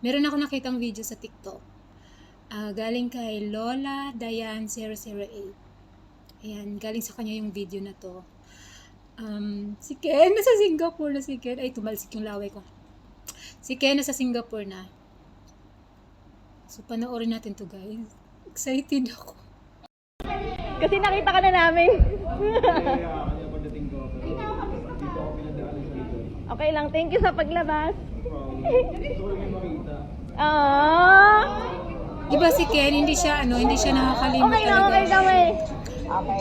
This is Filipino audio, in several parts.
Meron ako nakitang video sa TikTok. Ah, galing kay Lola Dayan 008. Ayan, galing sa kanya yung video na to. Um, si Ken, nasa Singapore na si Ken. Ay, tumalsik yung laway ko. Si Ken nasa Singapore na. So, panoorin natin to guys. Excited ako. Kasi nakita ka na namin. Kaya kanya pagdating ko, pero dito ako pinadaanan sa likod. Okay lang, thank you sa paglabas. Lang makita. Ah. Di ba si Ken, hindi siya, ano, hindi siya nakakalimot Okay na, talaga. okay kami.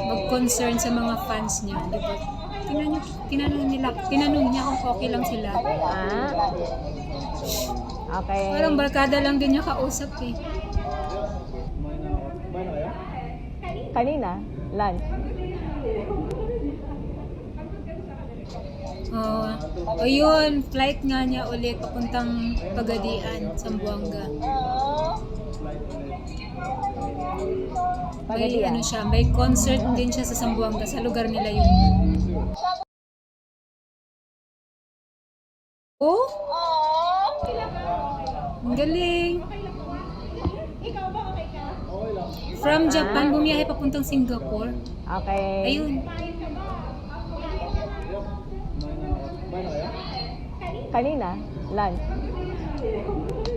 mag-concern sa mga fans niya, di ba? Tinanong, tinanong nila, tinanong niya kung okay lang sila. Ah. Okay. Parang barkada lang din niya kausap eh. Kanina, lunch. Oh, ayun, flight nga niya ulit papuntang Pagadian, ulit. May ano siya, may concert din siya sa Zamboanga, sa lugar nila yun. Oh? Ang galing. From Japan, bumiyahe papuntang Singapore. Okay. Ayun. Kumain na ako. Kumain na kayo? Kanina, lunch.